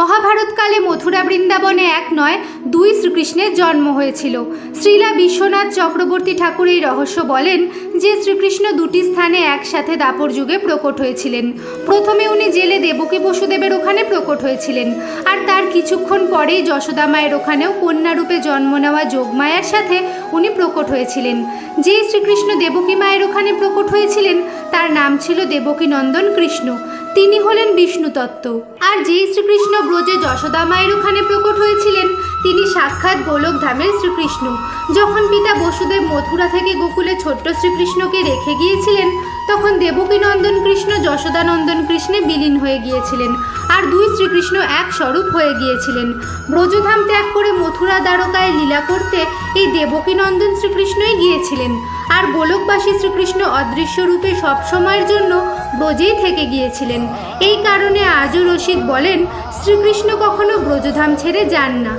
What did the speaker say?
মহাভারতকালে মথুরা বৃন্দাবনে এক নয়, দুই শ্রীকৃষ্ণের জন্ম হয়েছিল। শ্রীলা বিশ্বনাথ চক্রবর্তী ঠাকুর এই রহস্য বলেন যে শ্রীকৃষ্ণ দুটি স্থানে একসাথে দাপর যুগে প্রকট হয়েছিলেন। প্রথমে উনি জেলে দেবকী বসুদেবের ওখানে প্রকট হয়েছিলেন। আর তার কিছুক্ষণ পরেই যশোদা মায়ের ওখানেও কন্যারূপে জন্ম নেওয়া যোগমায়ার সাথে উনি প্রকট হয়েছিলেন। যেই শ্রীকৃষ্ণ দেবকী মায়ের ওখানে প্রকট হয়েছিলেন, তার নাম ছিল দেবকী নন্দন কৃষ্ণ। তিনি হলেন বিষ্ণুতত্ত্ব আর যেই শ্রীকৃষ্ণ ব্রজে যশোদা মায়ের ওখানে প্রকট হয়েছিলেন, তিনি সাক্ষাৎ গোলক ধামের শ্রীকৃষ্ণ। যখন পিতা বসুদেব মথুরা থেকে গোকুলে ছোট্ট শ্রীকৃষ্ণকে রেখে গিয়েছিলেন, তখন দেবকী নন্দন কৃষ্ণ যশোদা নন্দন কৃষ্ণে বিলীন হয়ে গিয়েছিলেন আর দুই শ্রীকৃষ্ণ এক স্বরূপ হয়ে গিয়েছিলেন। ব্রজধাম ত্যাগ করে মথুরা দ্বারকায় লীলা করতে এই দেবকী নন্দন শ্রীকৃষ্ণই গিয়েছিলেন আর গোলকবাসী শ্রীকৃষ্ণ অদৃশ্য রূপে সবসময়ের জন্য ব্রজেই থেকে গিয়েছিলেন। এই কারণে আজও রশিদ বলেন, শ্রীকৃষ্ণ কখনো ব্রজধাম ছেড়ে যান না।